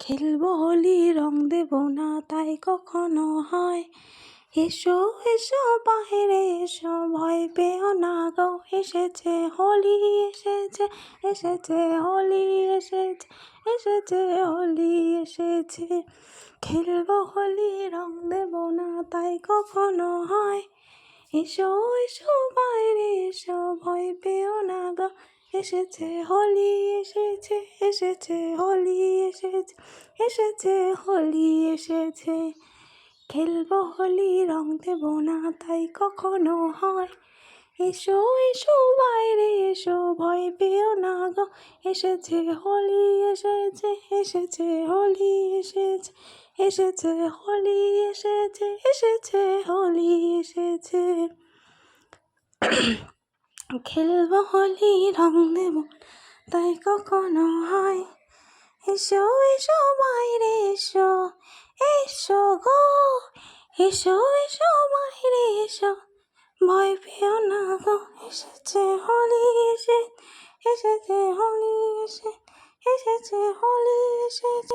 খেলব হোলি, রং দেব না, তাই কখনো হয়। এসো এসো, বাহিরে এসো, ভয় পেও না গো। এসেছে হোলি, এসেছে এসেছে হোলি, এসেছে এসেছে হোলি, এসেছে। খেলব হোলি, রং দেব না, তাই কখনো হয়। এসো এসো এসেছে, হোলি এসেছে এসেছে, হোলি এসেছে এসেছে, হোলি এসেছে। খেলব হোলি, রং দেব না, তাই কখনো হয়। এসো এসো, বাইরে এসো, ভয় পেও না গো। এসেছে, হোলি এসেছে এসেছে, হোলি এসেছে এসেছে, হোলি এসেছে এসেছে, হোলি এসেছে। খেলব হোলি রং দেব, তাই কখনো হয়। এসো এসো বাইরে এসো এসো গো। এসো এসো বাইরে এসো। ভয় পেও না গো, এসেছে হোলি, এসে, এসেছে হোলি, এসে, এসেছে হোলি, এসেছে।